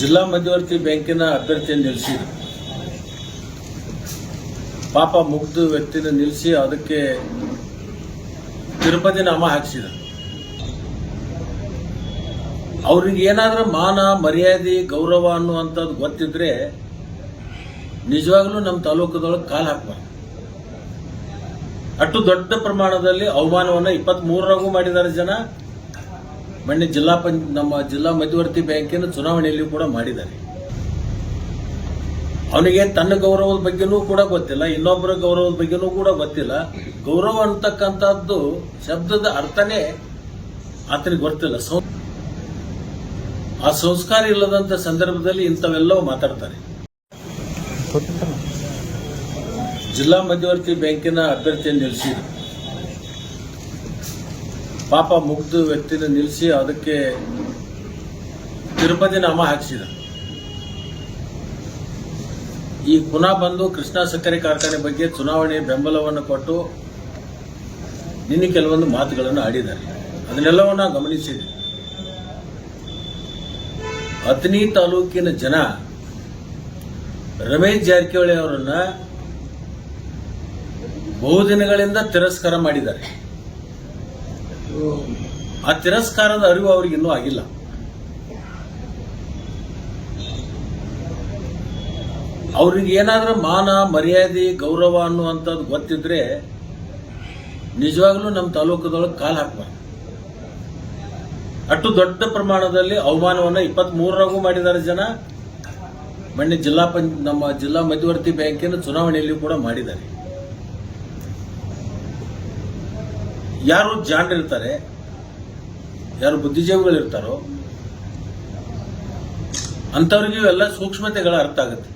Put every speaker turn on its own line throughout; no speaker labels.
ಜಿಲ್ಲಾ ಮಧ್ಯವರ್ತಿ ಬ್ಯಾಂಕಿನ ಅಭ್ಯರ್ಥಿಯನ್ನು ನಿಲ್ಲಿಸಿದ್ರು ಪಾಪ ಮುಗ್ದ ವ್ಯಕ್ತಿನ ನಿಲ್ಲಿಸಿ ಅದಕ್ಕೆ ತಿರುಪತಿ ನಾಮ ಹಾಕ್ಸಿದ್ರು ಅವ್ರಿಗೆ ಏನಾದ್ರೂ ಮಾನ, ಮರ್ಯಾದೆ, ಗೌರವ ಅನ್ನುವಂಥದ್ದು ಗೊತ್ತಿದ್ರೆ ನಿಜವಾಗ್ಲೂ ನಮ್ಮ ತಾಲೂಕದೊಳಗೆ ಕಾಲು ಹಾಕ್ಬಾರ್ದು. ಅಷ್ಟು ದೊಡ್ಡ ಪ್ರಮಾಣದಲ್ಲಿ ಅವಮಾನವನ್ನು ಇಪ್ಪತ್ತ್ ಮೂರರಾಗೂ ಮಾಡಿದ್ದಾರೆ ಜನ. ಮೊನ್ನೆ ಜಿಲ್ಲಾ ಪಂ, ನಮ್ಮ ಜಿಲ್ಲಾ ಮಧ್ಯವರ್ತಿ ಬ್ಯಾಂಕಿನ ಚುನಾವಣೆಯಲ್ಲಿ ಕೂಡ ಮಾಡಿದ್ದಾರೆ. ಅವನಿಗೆ ತನ್ನ ಗೌರವದ ಬಗ್ಗೆನೂ ಕೂಡ ಗೊತ್ತಿಲ್ಲ, ಇನ್ನೊಬ್ಬರ ಗೌರವದ ಬಗ್ಗೆನೂ ಕೂಡ ಗೊತ್ತಿಲ್ಲ. ಗೌರವ ಅಂತಕ್ಕಂಥದ್ದು ಶಬ್ದದ ಅರ್ಥನೇ ಆತನಿಗೆ ಗೊತ್ತಿಲ್ಲ. ಆ ಸಂಸ್ಕಾರ ಇಲ್ಲದಂತ ಸಂದರ್ಭದಲ್ಲಿ ಇಂಥವೆಲ್ಲವೂ ಮಾತಾಡ್ತಾರೆ. ಜಿಲ್ಲಾ ಮಧ್ಯವರ್ತಿ ಬ್ಯಾಂಕಿನ ಅಭ್ಯರ್ಥಿಯನ್ನು ನಿಲ್ಲಿಸಿದ್ರು. ಪಾಪ ಮುಗ್ಧ ವ್ಯಕ್ತಿನ ನಿಲ್ಲಿಸಿ ಅದಕ್ಕೆ ತಿರುಪತಿ ನಾಮ ಹಾಕಿಸಿದ. ಈ ಪುನಃ ಬಂದು ಕೃಷ್ಣಾ ಸಕ್ಕರೆ ಕಾರ್ಖಾನೆ ಬಗ್ಗೆ ಚುನಾವಣೆ ಬೆಂಬಲವನ್ನು ಕೊಟ್ಟು ನಿನ್ನೆ ಕೆಲವೊಂದು ಮಾತುಗಳನ್ನು ಆಡಿದ್ದಾರೆ. ಅದನ್ನೆಲ್ಲವನ್ನ ಗಮನಿಸಿದೆ. ಅಥಣಿ ತಾಲೂಕಿನ ಜನ ರಮೇಶ್ ಜಾರಕಿಹೊಳಿ ಅವರನ್ನ ಬಹುದಿನಗಳಿಂದ ತಿರಸ್ಕಾರ ಮಾಡಿದ್ದಾರೆ. ಆ ತಿರಸ್ಕಾರದ ಅರಿವು ಅವ್ರಿಗೆ ಇನ್ನೂ ಆಗಿಲ್ಲ. ಅವ್ರಿಗೆ ಏನಾದ್ರೂ ಮಾನ, ಮರ್ಯಾದೆ, ಗೌರವ ಅನ್ನುವಂಥದ್ದು ಗೊತ್ತಿದ್ರೆ ನಿಜವಾಗ್ಲೂ ನಮ್ಮ ತಾಲೂಕದೊಳಗೆ ಕಾಲು ಹಾಕ್ಬಾರ್ದು. ಅಷ್ಟು ದೊಡ್ಡ ಪ್ರಮಾಣದಲ್ಲಿ ಅವಮಾನವನ್ನು ಇಪ್ಪತ್ತ್ ಮೂರರಾಗೂ ಮಾಡಿದ್ದಾರೆ ಜನ. ಮೊನ್ನೆ ಜಿಲ್ಲಾ ಪಂ ನಮ್ಮ ಜಿಲ್ಲಾ ಮಧ್ಯವರ್ತಿ ಬ್ಯಾಂಕಿನ ಚುನಾವಣೆಯಲ್ಲಿ ಕೂಡ ಮಾಡಿದ್ದಾರೆ. ಯಾರು ಜಾಣರಿರ್ತಾರೆ ಯಾರು ಬುದ್ಧಿಜೀವಿಗಳಿರ್ತಾರೋ, ಅಂಥವ್ರಿಗೆ ಎಲ್ಲ ಸೂಕ್ಷ್ಮತೆಗಳ ಅರ್ಥ ಆಗುತ್ತೆ.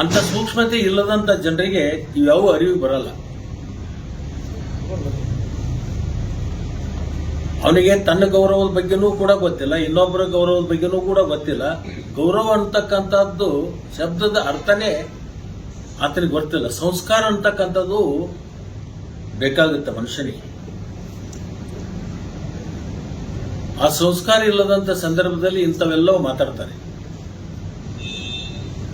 ಅಂತ ಸೂಕ್ಷ್ಮತೆ ಇಲ್ಲದಂತ ಜನರಿಗೆ ಯಾವ ಅರಿವು ಬರಲ್ಲ. ಅವನಿಗೆ ತನ್ನ ಗೌರವದ ಬಗ್ಗೆನೂ ಕೂಡ ಗೊತ್ತಿಲ್ಲ, ಇನ್ನೊಬ್ಬರ ಗೌರವದ ಬಗ್ಗೆನೂ ಕೂಡ ಗೊತ್ತಿಲ್ಲ. ಗೌರವ ಅಂತಕ್ಕಂಥದ್ದು ಶಬ್ದದ ಅರ್ಥನೇ ಆತನಿಗೆ ಗೊತ್ತಿಲ್ಲ. ಸಂಸ್ಕಾರ ಅಂತಕ್ಕಂಥದ್ದು ಬೇಕಾಗುತ್ತೆ ಮನುಷ್ಯನಿಗೆ. ಆ ಸಂಸ್ಕಾರ ಇಲ್ಲದಂತ ಸಂದರ್ಭದಲ್ಲಿ ಇಂಥವೆಲ್ಲವೂ ಮಾತಾಡ್ತಾರೆ.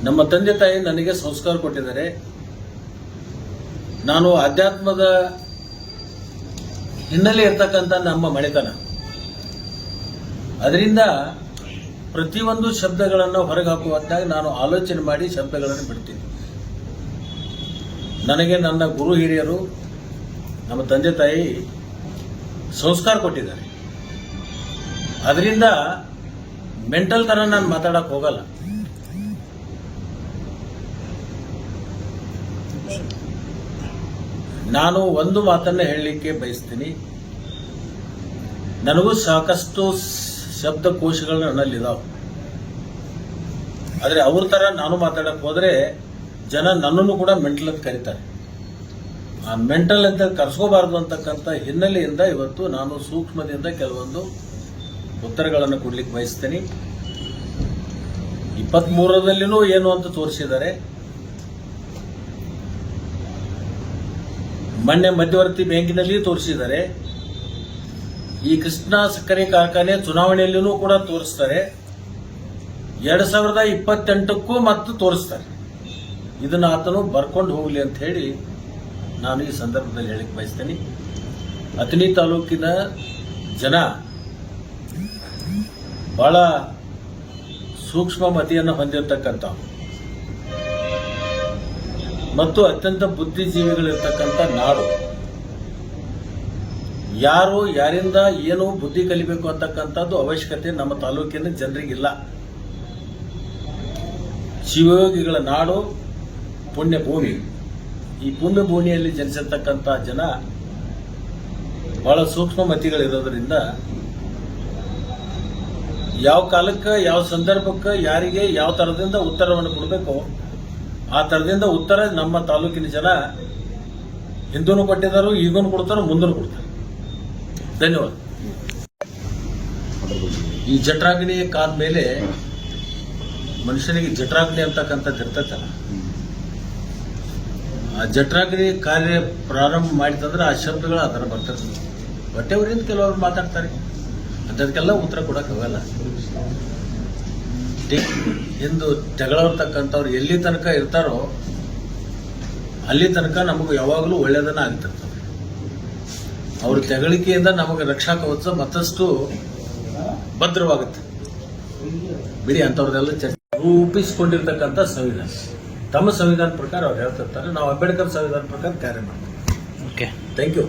ನಮ್ಮ ತಂದೆ ತಾಯಿ ನನಗೆ ಸಂಸ್ಕಾರ ಕೊಟ್ಟಿದ್ದಾರೆ. ನಾನು ಆಧ್ಯಾತ್ಮದ ಹಿನ್ನೆಲೆ ಇರ್ತಕ್ಕಂಥ ನಮ್ಮ ಮಳೆತನ ಅದರಿಂದ ಪ್ರತಿಯೊಂದು ಶಬ್ದಗಳನ್ನು ಹೊರಗೆ ನಾನು ಆಲೋಚನೆ ಮಾಡಿ ಶಬ್ದಗಳನ್ನು ಬಿಡ್ತೀನಿ. ನನಗೆ ನನ್ನ ಗುರು ಹಿರಿಯರು, ನಮ್ಮ ತಂದೆ ತಾಯಿ ಸಂಸ್ಕಾರ ಕೊಟ್ಟಿದ್ದಾರೆ. ಅದರಿಂದ ಮೆಂಟಲ್ ಥರ ನಾನು ಮಾತಾಡಕ್ ಹೋಗಲ್ಲ. ನಾನು ಒಂದು ಮಾತನ್ನು ಹೇಳಲಿಕ್ಕೆ ಬಯಸ್ತೀನಿ. ನನಗೂ ಸಾಕಷ್ಟು ಶಬ್ದಕೋಶಗಳು ನನ್ನಲ್ಲಿದಾವೆ. ಆದರೆ ಅವ್ರ ಥರ ನಾನು ಮಾತಾಡಕ್ ಹೋದ್ರೆ ಜನ ನನ್ನನ್ನು ಕೂಡ ಮೆಂಟಲ್ ಅಂತ ಕರೀತಾರೆ. ಆ ಮೆಂಟಲ್ ಅಂತ ಕರೆಸ್ಕೋಬಾರ್ದು ಅಂತಕ್ಕಂಥ ಹಿನ್ನೆಲೆಯಿಂದ ಇವತ್ತು ನಾನು ಸೂಕ್ಷ್ಮದಿಂದ ಕೆಲವೊಂದು ಉತ್ತರಗಳನ್ನು ಕೊಡ್ಲಿಕ್ಕೆ ಬಯಸ್ತೀನಿ. ಇಪ್ಪತ್ತ್ ಮೂರರಲ್ಲಿನೂ ಏನು ಅಂತ ತೋರಿಸಿದ್ದಾರೆ. ಮೊನ್ನೆ ಮಧ್ಯವರ್ತಿ ಬ್ಯಾಂಕಿನಲ್ಲಿ ತೋರಿಸಿದ್ದಾರೆ. ಈ ಕೃಷ್ಣ ಸಕ್ಕರೆ ಕಾರ್ಖಾನೆ ಚುನಾವಣೆಯಲ್ಲಿನೂ ಕೂಡ ತೋರಿಸ್ತಾರೆ. ಎರಡು ಸಾವಿರದ ಇಪ್ಪತ್ತೆಂಟಕ್ಕೂ ಮತ್ತು ತೋರಿಸ್ತಾರೆ. ಇದನ್ನ ಆತನು ಬರ್ಕೊಂಡು ಹೋಗಲಿ ಅಂತ ಹೇಳಿ ನಾನು ಈ ಸಂದರ್ಭದಲ್ಲಿ ಹೇಳಕ್ ಬಯಸ್ತೇನೆ. ಅಥಣಿ ತಾಲೂಕಿನ ಜನ ಬಹಳ ಸೂಕ್ಷ್ಮ ಮತಿಯನ್ನು ಹೊಂದಿರತಕ್ಕಂಥ ಮತ್ತು ಅತ್ಯಂತ ಬುದ್ಧಿಜೀವಿಗಳಿರ್ತಕ್ಕಂಥ ನಾಡು. ಯಾರು, ಯಾರಿಂದ ಏನು ಬುದ್ಧಿ ಕಲಿಬೇಕು ಅಂತಕ್ಕಂಥದ್ದು ಅವಶ್ಯಕತೆ ನಮ್ಮ ತಾಲೂಕಿನ ಜನರಿಗಿಲ್ಲ. ಶಿವಯೋಗಿಗಳ ನಾಡು ಪುಣ್ಯ ಭೂಮಿ ಈ ಪುಣ್ಯ ಭೂಮಿಯಲ್ಲಿ ಜನಿಸಿರ್ತಕ್ಕಂಥ ಜನ ಬಹಳ ಸೂಕ್ಷ್ಮ ಮತಿಗಳಿರೋದ್ರಿಂದ ಯಾವ ಕಾಲಕ್ಕೆ, ಯಾವ ಸಂದರ್ಭಕ್ಕೆ, ಯಾರಿಗೆ, ಯಾವ ಥರದಿಂದ ಉತ್ತರವನ್ನು ಕೊಡಬೇಕು, ಆ ಥರದಿಂದ ಉತ್ತರ ನಮ್ಮ ತಾಲೂಕಿನ ಜನ ಹಿಂದೂ ಕೊಟ್ಟಿದ್ದಾರೆ ಈಗೂ ಕೊಡ್ತಾರೆ ಮುಂದೂ ಕೊಡ್ತಾರೆ. ಧನ್ಯವಾದ. ಈ ಜಠರಾಗ್ನಿ ಕಾದ ಮೇಲೆ ಮನುಷ್ಯನಿಗೆ ಜಠರಾಗ್ನಿ ಅಂತಕ್ಕಂಥದ್ದು ಇರ್ತೈತಲ್ಲ. ಜಠರಾಗ್ನಿ ಕಾರ್ಯ ಪ್ರಾರಂಭ ಮಾಡಿತಂದ್ರೆ ಆ ಶಬ್ದಗಳು ಆ ಥರ ಬರ್ತದೆ ಹೊಟ್ಟೆವರಿಂದ ಕೆಲವರು ಮಾತಾಡ್ತಾರೆ. ಅದಕ್ಕೆಲ್ಲ ಉತ್ತರ ಕೊಡೋಕ್ಕಾಗಲ್ಲ ಎಂದು ತಕ್ಕಂಥವ್ರು ಎಲ್ಲಿ ತನಕ ಇರ್ತಾರೋ ಅಲ್ಲಿ ತನಕ ನಮಗೆ ಯಾವಾಗಲೂ ಒಳ್ಳೆಯದನ್ನ ಆಗ್ತಿರ್ತದೆ. ಅವ್ರ ತೆಗಳಿಕೆಯಿಂದ ನಮಗೆ ರಕ್ಷಾ ಕವಚ ಮತ್ತಷ್ಟು ಭದ್ರವಾಗುತ್ತೆ. ಬಿಡಿ, ಅಂಥವ್ರದೆಲ್ಲ ಚರ್ಚೆ ರೂಪಿಸಿಕೊಂಡಿರ್ತಕ್ಕಂಥ ಸಂವಿಧಾನ. ತಮ್ಮ ಸಂವಿಧಾನ ಪ್ರಕಾರ ಅವ್ರು ಹೇಳ್ತಿರ್ತಾರೆ ನಾವು ಅಂಬೇಡ್ಕರ್ ಸಂವಿಧಾನ ಪ್ರಕಾರ ಕಾರ್ಯ ಮಾಡ್ತೀವಿ.
Okay
thank you